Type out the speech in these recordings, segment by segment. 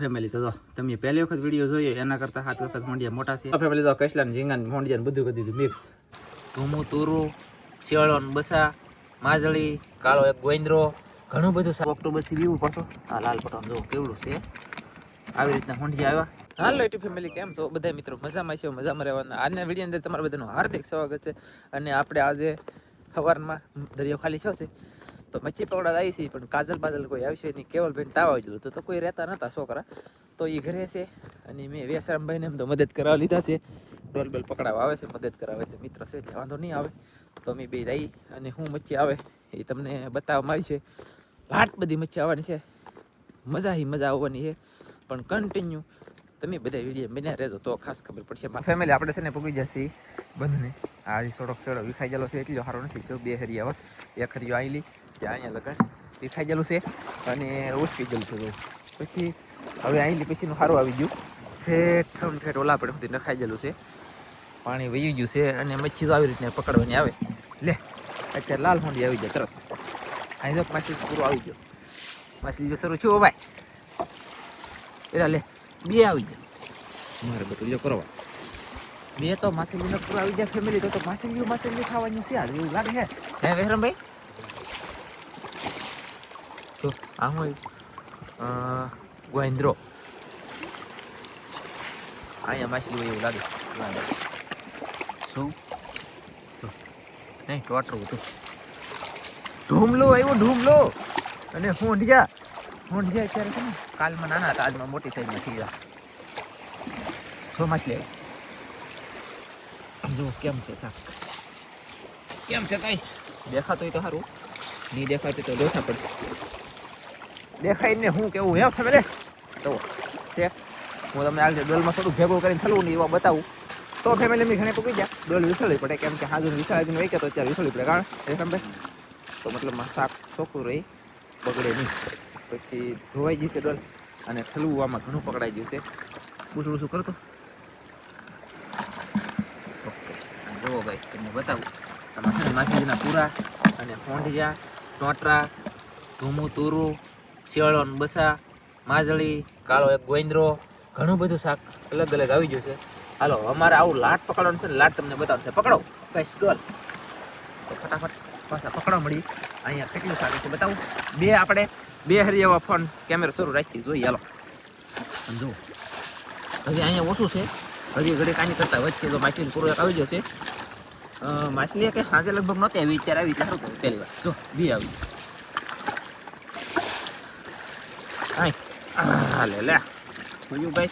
Family તો તમે પહેલી વખત વીડિયો જોઈએ એના કરતા સાત વખત મોંડિયા મોટા છે. ફેમિલી તો કૈસલા ઝીંગા મોંડિયા બધું કરી દીધું મિક્સ ધૂમું તુરું શિયાળો બસા માજળી કાળો એક ગોઈંદ્રો ઘણું બધું ઓક્ટોબરથી બીવું પાછો. આ લાલ પટોમ જો કેવડું છે. આવી રીતના મોંડિયા આવ્યા. હાલો યુટ્યુબ ફેમિલી કેમ છો? બધા મિત્રો મજામાં છે મજામાં રહેવાના. આજના વીડિયો અંદર તમારા બધાનું હાર્દિક સ્વાગત છે. અને આપણે આજે સવારમાં દરિયો ખાલી થયો છે. તો મચ્છી પકડા આવી છે, પણ કાજલ બાજલ કોઈ આવશે નહીં. કેવલભાઈ તાવ આવી ગયેલું તો કોઈ રહેતા નતા છોકરા. તો એ ઘરે છે અને મેં વેસરામભાઈને એમ તો મદદ કરાવવા લીધા છે. ડોલ બેલ પકડાવવા આવે છે, મદદ કરાવે તો મિત્ર છે, એટલે વાંધો નહીં આવે. તો અમે બે રહી અને હું મચ્છી આવે. એ તમને બતાવવામાં આવી છે. લાટ બધી મચ્છી આવવાની છે. મજા હી મજા આવવાની છે. પણ કન્ટિન્યુ તમે બધા વીડિયો બન્યા રહેજો તો ખાસ ખબર પડશે ફેમિલી આપણે છે ને પગી જશે બંધને. આ જે સોડો ખેડો વિખાઈ ગયેલો છે, એટલો સારો નથી જો બે હરિયા હોય એક હરિયો આવેલી ત્યાં અહીંયા લગન વિખાઈ ગયેલું છે અને ઉસકી ગયેલું છે પછી હવે આઈલી પછીનું સારું આવી ગયું. ઠેઠ ઠેઠ ઓલા પડે સુધી નખાઈ ગયેલું છે. પાણી વહી ગયું છે અને મચ્છી તો આવી રીતને પકડવાની આવે. લે, અત્યારે લાલ હોંડી આવી જાય તરત. અહીં તો માછલી પૂરો આવી ગયો. માછલી જો શરૂ છું ભાઈ. એલા લે. બે આવી ગયા મારે બધું લ્યો કરવા. બે તો માછલીનો પૂરો આવી જાય ફેમિલી તો તો માછલીઓ માછલીઓ ખાવાનું છે યાર એવું લાગે છે હે વેહરમભાઈ? શું? આ હું ગોહિન્દ્રો અહીંયા માછલી હોય એવું લાગે. શું? શું? નહીં ટોટરું હતું. ઢૂમલો આવ્યો ઢૂમલો. અને હોંઢિયા જાય અત્યારે છે ને, કાલમાં નાના હતા, આજમાં મોટી થઈ ગયા જો માછલી આવી. જો કેમ છે શાક. કેમ છે કઈશ દેખાતો તો સારું. નહીં દેખાતું તો ડોસા પડશે. દેખાય ને હું કેવું, હે ફેમિલે જુઓ, છે. હું તમને આગળ ડોલમાં થોડું ભેગું કરીને થલું ને એવા બતાવું. તો ફેમિલી મેં ઘણે પૂકી ગયા ડોલ વિસળવી પડે, કેમ કે હાજુ વિસળાવીને વહી તો અત્યારે વિસળવી પડે. કારણ સમજે તો મતલબ શાક ચોખ્ખું રહી, બગડે નહીં. પછી ધોવાઈ જશે ડોલ અને ઠલવું આમાં ઘણું પકડાઈ ગયું છે. બુસું બુસું કરતો ઓકે. જુઓ ગાઈસ તમને બતાવું. આમાં છે ને માછલીના પૂરા અને ફોંઢિયા ટોટરા ધૂમું તુરું શિયાળો બસા, માજળી, કાળો એક ગોઈંદ્રો, ઘણું બધું શાક અલગ અલગ આવી ગયું છે. હાલો, અમારે આવું લાટ પકડવાનું છે ને લાટ તમને બતાવવાનું છે. પકડો. કઈ ડોલ. તો ફટાફટ. પાછા પકડો મળી. અહીંયા કેટલું સારું છે બતાવું. બે આપણે, બે હરી એવા ફોન કેમેરો શરૂ રાખી જોઈએ, હાલો. અને હજી અહીંયા ઓછું છે. હજી ઘડી કાંઈ કરતા વચ્ચે તો માછલી પૂરો એક આવી જશે માછલી કે સાંજે લગભગ નહોતી આવી. અત્યારે આવી એટલે સારું પહેલી વાર. જો બી આવી. આ, લે જોયું ભાઈ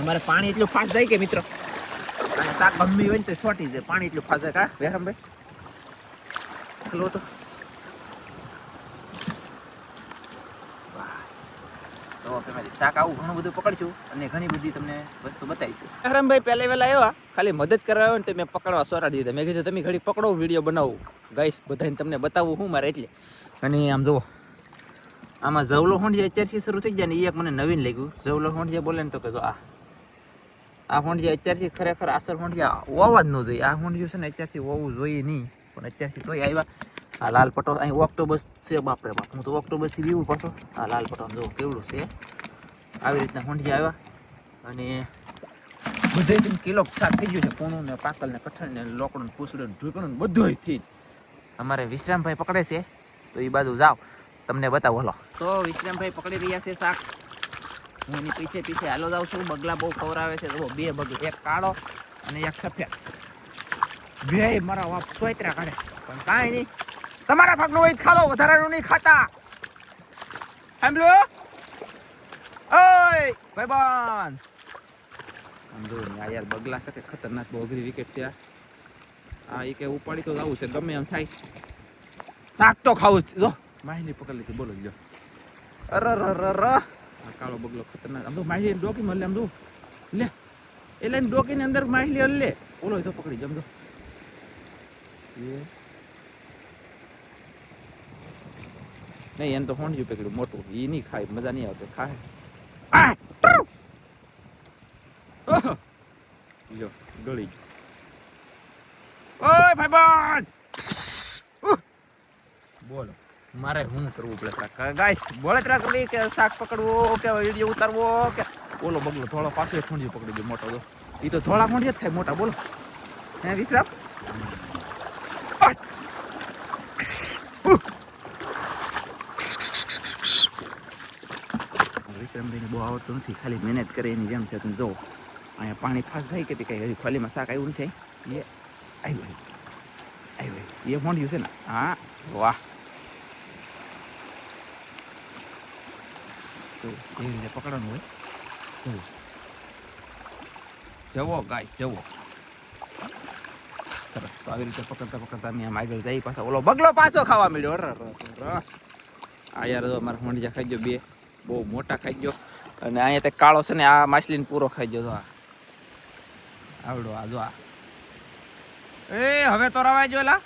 અમારે પાણી એટલું ફાસ્ટ જાય કે મિત્ર? શાક ગમે હોય ને તો છોટી જાય પાણી એટલું ફાસ જાય. કા વેરમભાઈ ખલો તો તો ફેમિલી શાક આવું ઘણું બધું પકડશું અને ઘણી બધી તમને વસ્તુ બતાવીશું હરમભાઈ પહેલા વહેલા આવ્યા. ખાલી મદદ કરવા આવ્યો ને તો મેં પકડવા સોરાડી દીધા. મેં કીધું તમે ઘડી પકડો વીડિયો બનાવો. ગાઈસ બધાને તમને બતાવું હું મારે એટલે. અને આમ જુઓ આમાં જવલો હોંડિયા અત્યારથી શરૂ થઈ ગયા ને એ એક મને નવીન લાગ્યું. જવલો હોંડિયા બોલે ને તો કે જો આ આ હોંડિયા અત્યારથી ખરેખર આસર હોંડિયા વાવવા જ ન જોઈએ. આ હોંડિયું છે ને અત્યારથી હોવું જોઈએ નહીં. પણ અત્યારથી તોય આવ્યા. આ લાલ પટો અહીં ઓક્ટોબસ છે, બાપરે બાપ. હું તો ઓક્ટોબસથી બીવું પડશો આ લાલ પટો આમ જો કેવડું છે. આવી રીતના હોંડિયા આવ્યા. અને બધે કિલો સાત થઈ ગયું છે. પૂણું ને પાકલ ને કઠણ ને લોકડું ને પૂસડું ને બધું થઈ અમારે વિશ્રામભાઈ પકડે છે. તો એ બાજુ જાઓ. તમને બતાવો, હલો. તો વિશ્રામભાઈ પકડી રહ્યા છે શાક. હું એની પીછે પીછે હાલો જાઉં છું. બગલા બહુ કવરાવે છે. તો બે બગલા, એક કાળો અને એક સફેદ. બે મારા બાપ સોયત્રા કાઢે. પણ કાંઈ નહીં. તમારા ભાગનું હોય ખાલો વધારાનું નહીં ખાતા. સાંભળ્યો ઓય ભાઈબાન આમ જો ને, આ યાર બગલા છે કે ખતરનાક બહુ અઘરી વિકેટ છે આ. એ કે ઉપાડી તો જવું છે, ગમે એમ થાય. શાક તો ખાવું જ જો માહિલી પકડી લીધી, બોલો જો અર અર આ કાળો બગલો ખતરનાક. આમ તો માહિલી ડોકી મળે આમ જો. લે એટલે એની ડોકીની અંદર માહિલી હલ લે ઓલો તો પકડી જમજો નહીં, એમ તો હોંડિયું પકડ્યું, મોટું. એ નહીં ખાય, મજા નહીં આવતી, ખાય. જો, ગળી ગયું. ઓય ભાઈબંધ! બોલો. મારે શું કરવું પડે ગાઈસ બળતરા કરવી કે શાક પકડવો કે વીડિયો ઉતારવો કે? ઓલો બગલો થોડો પાછો એક પકડી ગયો મોટો તો એ તો થોડા ઠુંડિયા જ ખાય, મોટા, બોલો. હે, વિશ્રામ? વિશ્રામભાઈને બહુ આવડતું નથી ખાલી મહેનત કરે એની જેમ છે તમે જુઓ અહીંયા પાણી ફાસ જાય કે તે કઈ હજી ખોલીમાં શાક આવ્યું નથી એ આવ્યું આવ્યું આવ્યું એ મોંડ્યું છે ને હા વાહ તો એવી રીતે પકડવાનું હોય જવું જવો ગાઈસ જવો સરસ તો આવી રીતે પકડતા પકડતા અમે આમ આગળ જઈ પાછા ઓલો બગલો પાછો ખાવા મળ્યો અર, અર, અર, અર. આ યાર જો અમારા હોંડિયા ખાઈ ગયો બે બહુ મોટા ખાઈ ગયો. અને અહીંયા તે કાળો છે ને, આ માછલીને પૂરો ખાઈ ગયો આ. આવડો આ જો આ. એ, હવે તો રવાઈ જો લા.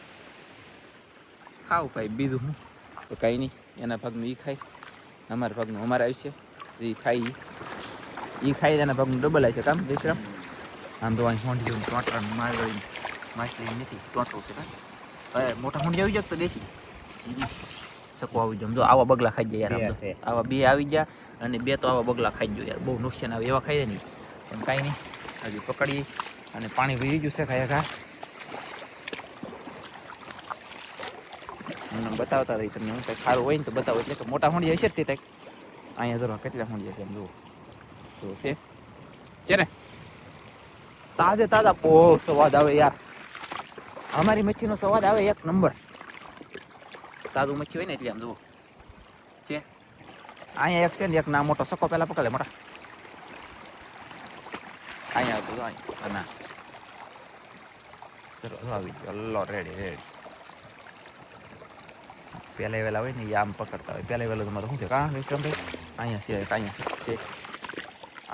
ખાવ ભાઈ, બીજું હું? તો કાંઈ નહીં, એના ભાગનું ઈ ખાય. અમારા ભાગનું અમારે આવશે જે ખાઈ ઈ. ખાઈ એના ભાગનું ડબલ આવશે કામ વિશ્રામ આમ તો અહીં હોંડી જેવું ટોટરા માછલી નથી ટોટરું છે મોટા હોંડી આવી જાય તો દેશી. સકો આવી જાય જો આવા બગલા ખાઈ જાય યાર આમ આવા બે આવી ગયા અને બે તો આવા બગલા ખાઈ ગયો યાર. બહુ નુકસાન આવે એવા ખાઈ દે નહીં પણ કાંઈ નહીં. હજી પકડી અને પાણી વીરી ગયું છે ખાયા ખા મને બતાવતા રહી તમને. કંઈક સારું હોય ને તો બતાવો. એટલે કે મોટા હોંડિયા હશે જ તે કંઈક? અહીંયા ધરો કેટલા હોંડિયા છે એમ જુઓ. જુઓ છે? છે ને? તાજે તાજા બહુ સ્વાદ આવે યાર. અમારી મચ્છીનો સ્વાદ આવે એક નંબર. તાજું મચ્છી હોય ને એટલે આમ જુઓ. છે? અહીંયા એક છે ને, એક ના મોટો સકો પેલા પકડે મોટા. અહીંયા આવતું અહીંયા ના. ચલો આવી ગયો. રેડી રેડી પેલા વેલા હોય ને, એ આમ પકડતા હોય. પેલા વેલા તમારે શું છે? કાં વિશ્રામભાઈ અહીંયા છે અહીંયા છે.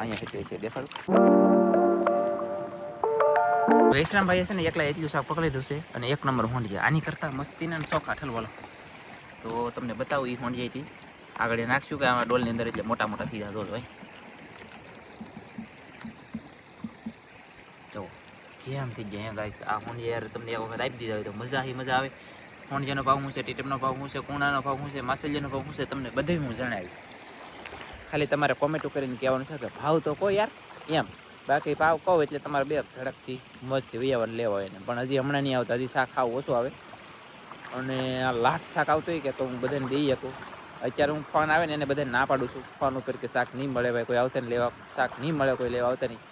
અહીંયા છે છે, દેખાડું. વૈશ્રામભાઈ છે ને, એકલા એટલું શાક પકડી દીધું છે અને એક નંબર હોંડિયા. આની કરતાં મસ્તીના ને ચોખા ઠલવાલો તો તમને બતાવું એ હોંડિયાથી આગળ નાખશું કે આમાં ડોલની અંદર એટલે મોટા મોટા થઈ જાય ડોલ ભાઈ જો કેમ થઈ ગયા ગાઈસ આ હોંડિયા યાર તમને એક વખત આપી દીધા હોય તો મજા આવી મજા આવે. હોંડિયાનો ભાવ શું છે, ટીટમનો ભાવ શું છે, કુણાનો ભાવ શું છે માસલિયાનો ભાવ શું છે, તમને બધું હું જણાવી ખાલી તમારે કોમેન્ટો કરીને કહેવાનું છે કે ભાવ તો કહો યાર, એમ. બાકી ભાવ કહો એટલે તમારે બે ધડકથી મજથી વૈયાવાનું લેવા હોય ને પણ હજી હમણાં નહીં આવતા, હજી શાક ખાવું ઓછું આવે. અને આ લાટ શાક આવતું હોય કે તો હું બધાને દઈ શકું. અત્યારે હું ફોન આવે ને એને બધાને ના પાડું છું. ફોન ઉપર કે શાક નહીં મળે, ભાઈ કોઈ આવતા ને લેવા શાક નહીં મળે, કોઈ લેવા આવતા નહીં.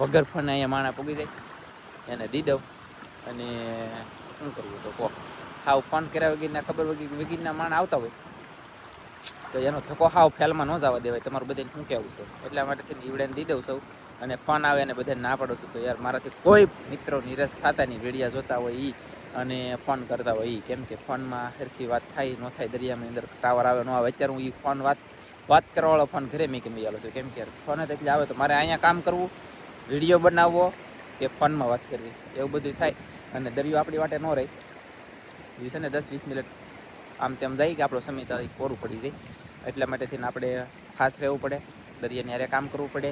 વગર ફોન અહીંયા માણા પૂગી જાય. એને દી દઉં અને શું કરવું તો કહો. હાવ ફોન કર્યા વગરના ખબર વગી વગરના માણા આવતા હોય. તો એનો ધક્કો હાવ ફેલમાં ન જવા દેવાય. તમારું બધાને શું કહેવું છે? એટલા માટે ઈવડેને દી દઉં સૌ અને ફોન આવે અને બધાને ના પાડું છું. તો યાર મારાથી કોઈ મિત્રો નિરાશ થતા નહીં. વિડીયા જોતા હોય એ અને ફોન કરતા હોય કેમ કે ફોનમાં સરખી વાત થાય, ન થાય, દરિયાની અંદર ટાવર આવે, ન આવે, અત્યારે હું એ ફોન વાત વાત કરવાવાળો ફોન ઘરે મેં કેમ આવેલો છું કેમ કે ફોન જ એટલે આવે તો મારે અહીંયા કામ કરવું વીડિયો બનાવવો કે ફોનમાં વાત કરવી, એવું બધું થાય. અને દરિયો આપણી માટે ન રહે. વીસ ને દસ વીસ મિનિટ આમ તેમ જાય કે આપણો સમય તારીખ પૂરું પડી જાય. એટલા માટે થઈને આપણે ખાસ રહેવું પડે, દરિયાની હારે કામ કરવું પડે,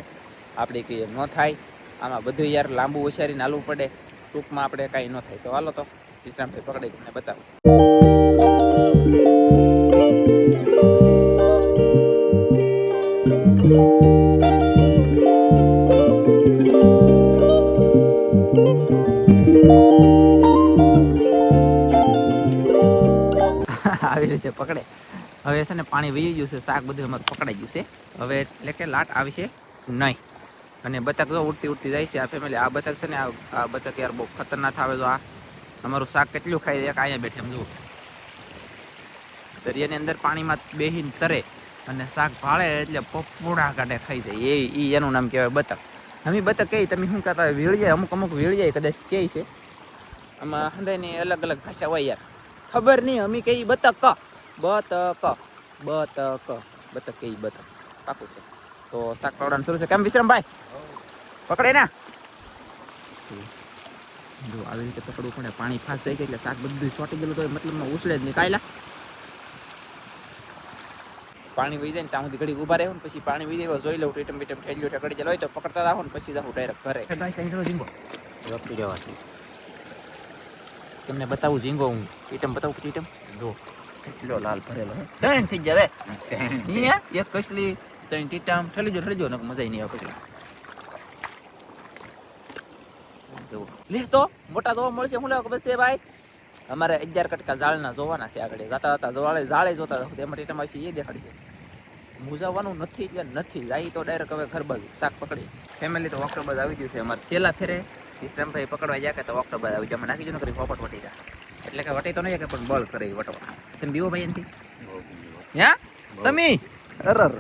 આપણે કંઈ ન થાય. આમાં બધું યાર લાંબુ હોશિયારીને હાલવું પડે. ટૂંકમાં આપણે કાંઈ ન થાય. તો હાલો તો. વિશ્રામભાઈ પકડી તમને બતાવો આવી રીતે પકડે. હવે છે ને પાણી વહી ગયું છે, શાક બધું એમાં પકડાઈ ગયું છે. હવે એટલે કે લાટ આવી છે નહીં. અને બતક જો ઉડતી ઉડતી જાય છે, આ ફેમિલી આ બતક છે ને આ બતક યાર બહુ ખતરનાક આવે તો આ અમારું શાક કેટલું ખાઈ એક અહીંયા બેઠે જુઓ. દરિયાની અંદર પાણીમાં બેહીને તરે અને શાક ભાળે એટલે પપોડા કાઢે ખાઈ જાય. એ એનું નામ કહેવાય બતક. અમે બતક કહી તમે શું કહેતા જાય અમુક અમુક જાય કદાચ કહે છે. આમાં હંદાયની અલગ અલગ ભાષા હોય યાર. ખબર નહીં અમે કહી બતક. બતક બતક. બતક કહી બતક. પાકું છે. તો શાક પાવડાનું શરૂ છે. કેમ વિશ્રામભાઈ? પકડે ને? જો આવી રીતે પકડવું પડે પાણી ફાસ થઈ જાય એટલે શાક બધું ચોટી ગયેલું તો મતલબમાં ઉછળે જ નહીં. કાયલા? પાણી વહી જાય ને ત્યાં સુધી ઘડી ઊભા રહેવું ને પછી પાણી વહી જાય જોઈ લઉં ટીટમ બીટમ ઠેલ્યું ઠકડી જાય. હોય તો પકડતા રહો ને પછી જાઉં ડાયરેક્ટ ઘરે. ગાય સાઈડ રહેવાથી તમને બતાવું ઝીંગો હું. ઈટમ બતાવું પછી ઈટમ જો કેટલો લાલ ભરેલો ત્રણ થઈ ગયા રે. અહીંયા એક કસલી ત્રણ ટીટમ ઠેલી જો ઠેલી જો મજા નહીં આવે પછી. જુઓ લે તો, મોટા જોવા મળશે. હું લેવા ખબર છે, ભાઈ? અમારે અગિયાર કટકા જાળના જોવાના છે આગળ. જાતા હતા જોવાળે જાળે જોતા એમાં ટીટામ એ દેખાડી દે મુજાવવાનું નથી એટલે નથી. જાય તો ડાયરેક્ટ હવે ઘર બાજુ શાક પકડી. ફેમિલી તો ઓક્ટોબર આવી ગયું છે અમારે. છેલ્લા ફેરે વિશ્રામભાઈ પકડવા જાય કે તો ઓક્ટોબર આવી જાય અમે નાખી દો કરી પોપટ વટી જાય એટલે કે વટી તો નહીં કે પણ બળ કરે વટવા. તમે બીવો ભાઈ એનથી? હા? તમે? અરર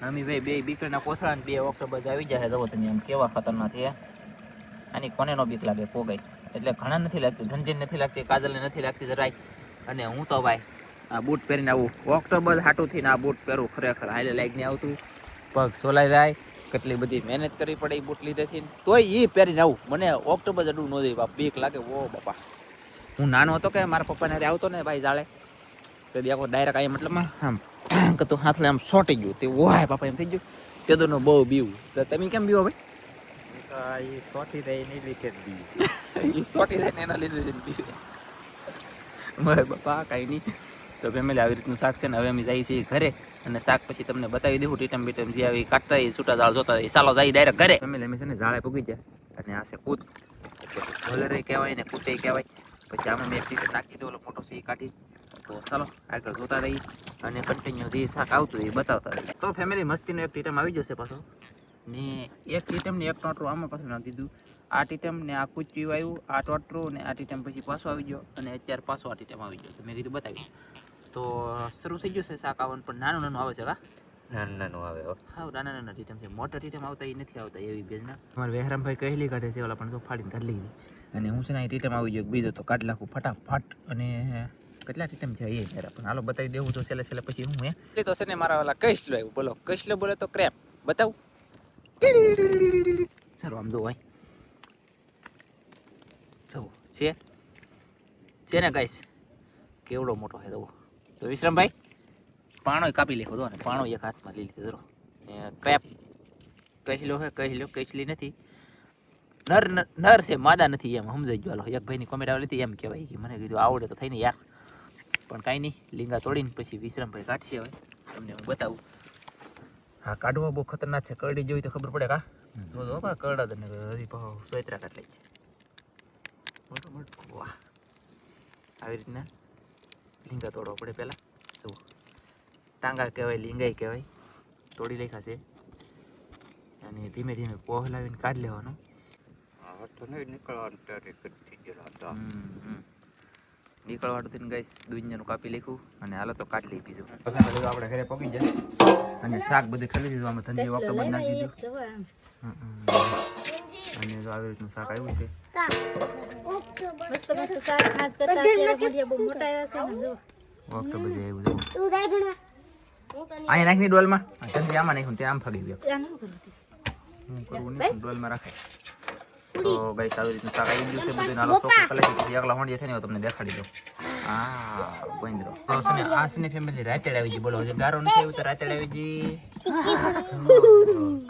ભાઈ બે બીકડીના કોથળા બે ઓક્ટોબર આવી જાય તો તમે એમ કેવા ખતરનાક છે. આની કોને નો બીક લાગે? પોગાઈશ એટલે ઘણા નથી લાગતી, ધનજીને નથી લાગતી, કાજલને નથી લાગતી જરાય. અને હું તો ભાઈ આ બૂટ પહેરીને આવું. ઓક્ટોબર હાટું થઈને આ બૂટ પહેરું, ખરેખર. હાલે લાગીને આવતું. પગ સોલાઈ જાય, કેટલી બધી મહેનત કરવી પડે એ બૂટ લીધેથી. તોય એ પહેરીને આવું. મને ઓક્ટોબર જડું ન દે બાપ, બીક લાગે. ઓ બાપા. હું નાનો હતો કે મારા પપ્પાને અરે આવતો ને ભાઈ જાળે. તો દેખો ડાયરેક્ટ આમ મતલબ આમ કે તો હાથલે આમ સોટી ગયું. તે ઓહાય પાપા એમ થઈ ગયું. તે તો બહુ બીવું. તો તમે કેમ બીવો ભાઈ? એ સોટી જાય ને એના લીધે જ બીવે મારે બાપા કાંઈ નહીં તો ફેમિલી આવી રીતનું શાક છે ને હવે અમે જઈએ છીએ ઘરે અને શાક પછી તમને બતાવી દઉં ટીટમ બીટમ જે આવી કાઢતા એ છૂટા દાળ જોતા એ ચાલો જાય ડાયરેક્ટ ઘરે ફેમિલી અમે છે ને ઝાડે પૂગી જાય અને આ છે કૂદ ભલરે કહેવાય ને કૂતે કહેવાય પછી આમાં મેં એક ટીચર નાખી દો મોટો છે એ કાઢી તો ચાલો આગળ જોતા રહી અને કન્ટિન્યુ જે શાક આવતું એ બતાવતા રહી તો ફેમિલી મસ્તીનો એક ટીટમ આવી જશે પાછો ને એક ટીટમ ને એક ટોટરું આમાં પાછું નાખી દીધું. આ ટીટમ ને આ કૂચ્યું આવ્યું. આ ટોટરું ને આ ટીટમ પછી પાછો આવી ગયો અને અત્યારે પાછો આ ટીટમ આવી ગયો. તો મેં કીધું બતાવી. તો શરૂ થઈ ગયું છે શાક આવવાનું પણ નાનું નાનું આવે છે કા? નાનું નાનું આવે હો. નાના નાના ટીટમ છે. મોટા ટીટમ આવતા એ નથી આવતા એવી ભેજના અમારે વેહરામભાઈ કહેલી કાઢે છે ઓલા પણ તો ફાડીને કાઢી લીધી. અને હું છે ને ટીટમ આવી ગયો બીજો તો કાઢ લાખું ફટાફટ. અને કેટલા ટીટમ છે એ જરા પણ હાલો બતાવી દેવું તો છેલ્લે છેલ્લે પછી હું હે. તો છે ને મારા ઓલા કઈશ લો આવ્યું બોલો. કઈશ લો બોલે તો ક્રેપ બતાવું. સારું, આમ જોવાય જવું, છે? છે ને કઈશ કેવડો મોટો છે, જવો. તો વિશ્રામભાઈ પાણો કાપી લેખો દો ને પાણો એક હાથમાં લઈ લીધો ધરો ક્રેપ કહી લો હે, કહેલો કચલી નથી. નર નર છે, માદા નથી એમ, સમજાઈ ગયો હાલો. એક ભાઈની કોમેન્ટ આવેલી હતી, એમ કહેવાય કે, મને કીધું, આવડે તો થઈને યાર. પણ કાંઈ નહીં, લીંગા તોડીને પછી વિશ્રામભાઈ કાઢશે હવે. તમને હું બતાવું. હા કાઢવા બહુ ખતરનાક છે. કરડી જોઈ તો ખબર પડે કા? જો જો બા કરડા તને હજી સોયત્રા કાઢ લઈ છે વાહ. આવી રીતના લીંગા તોડવા પડે પહેલાં. જુઓ. ટાંગા કહેવાય લીંગાઈ કહેવાય. તોડી લેખા છે. અને ધીમે ધીમે પોહ લાવીને. કાઢી લેવાનું નીકળવાનું કદી ને હતા ગઈશ દુનિયાનું કાપી લીખું અને હાલો તો કાઢી લઈ બીજું આપણે ઘરે પગી જાય અને શાક બધું ઠલી દીધું આમાં ઠંડી વખત બંધ નાખી દીધું. અને જો આવી રીતનું શાક આવ્યું છે. મસ્ત મસ્ત શાક ખાસ કરતા અત્યારે મોઢિયા બહુ મોટા આવ્યા છે વખત બધું આવ્યું છે. અહીંયા નાખની ડોલમાં. ધંધી આમાં નાખ્યું ત્યાં આમ ફગી ગયો હું કરવું ડોલમાં રાખાય તો ગાઈસ આવી રીતનું શાક આવી ગયું છે બધું નાલો ચોખ્ખું કલાક પછી એકલા હોંડિયા થઈને તમને દેખાડી દઉં. આ ગોંદરો તો છે ને આ છે ફેમિલી રાતે આવી ગઈ બોલો હજી ગારો નથી આવ્યું તો રાતે આવી ગઈ.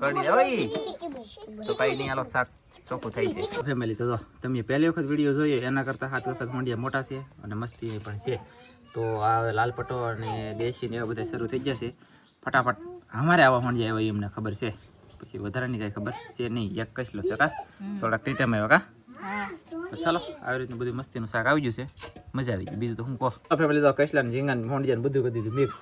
કડી ઓય. તો કઈ નહીં આલો શાક ચોખ્ખું થઈ છે. ફેમિલી તો જો તમે પહેલી વખત વીડિયો જોઈએ એના કરતાં સાત વખત મોંડિયા મોટા છે અને મસ્તી પણ છે. તો આ હવે લાલ અને દેશી ને એવા બધા શરૂ થઈ જશે ફટાફટ અમારે આવા મંડિયા એવા એ અમને ખબર છે. પછી વધારાની કાંઈ ખબર છે નહીં. એક કસલો છે કા? થોડાક ટીટમ આવ્યો કા? તો ચાલો આવી રીતનું બધું મસ્તીનું શાક આવી ગયું છે. મજા આવી ગઈ. બીજું તો હું કહો? પેલી તો કસલા ને ઝીંગા ને મોંડિયા બધું કરી દીધું મિક્સ.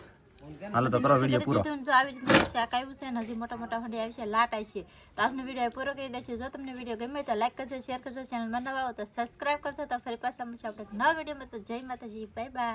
હાલો તો કરો વીડિયો પૂરો. જો આવી રીતનું શાક આવ્યું છે ને હજી મોટા મોટા ભંડિયા આવી છે લાટ આવી છે. તો આજનો વીડિયો પૂરો કરી દેશે જો તમને વીડિયો ગમે તો લાઈક કરજો શેર કરજો ચેનલમાં નવા તો સબસ્ક્રાઈબ કરજો. તો ફરી પાછા મળશે આપણે નવા વિડીયોમાં. તો જય માતાજી બાય બાય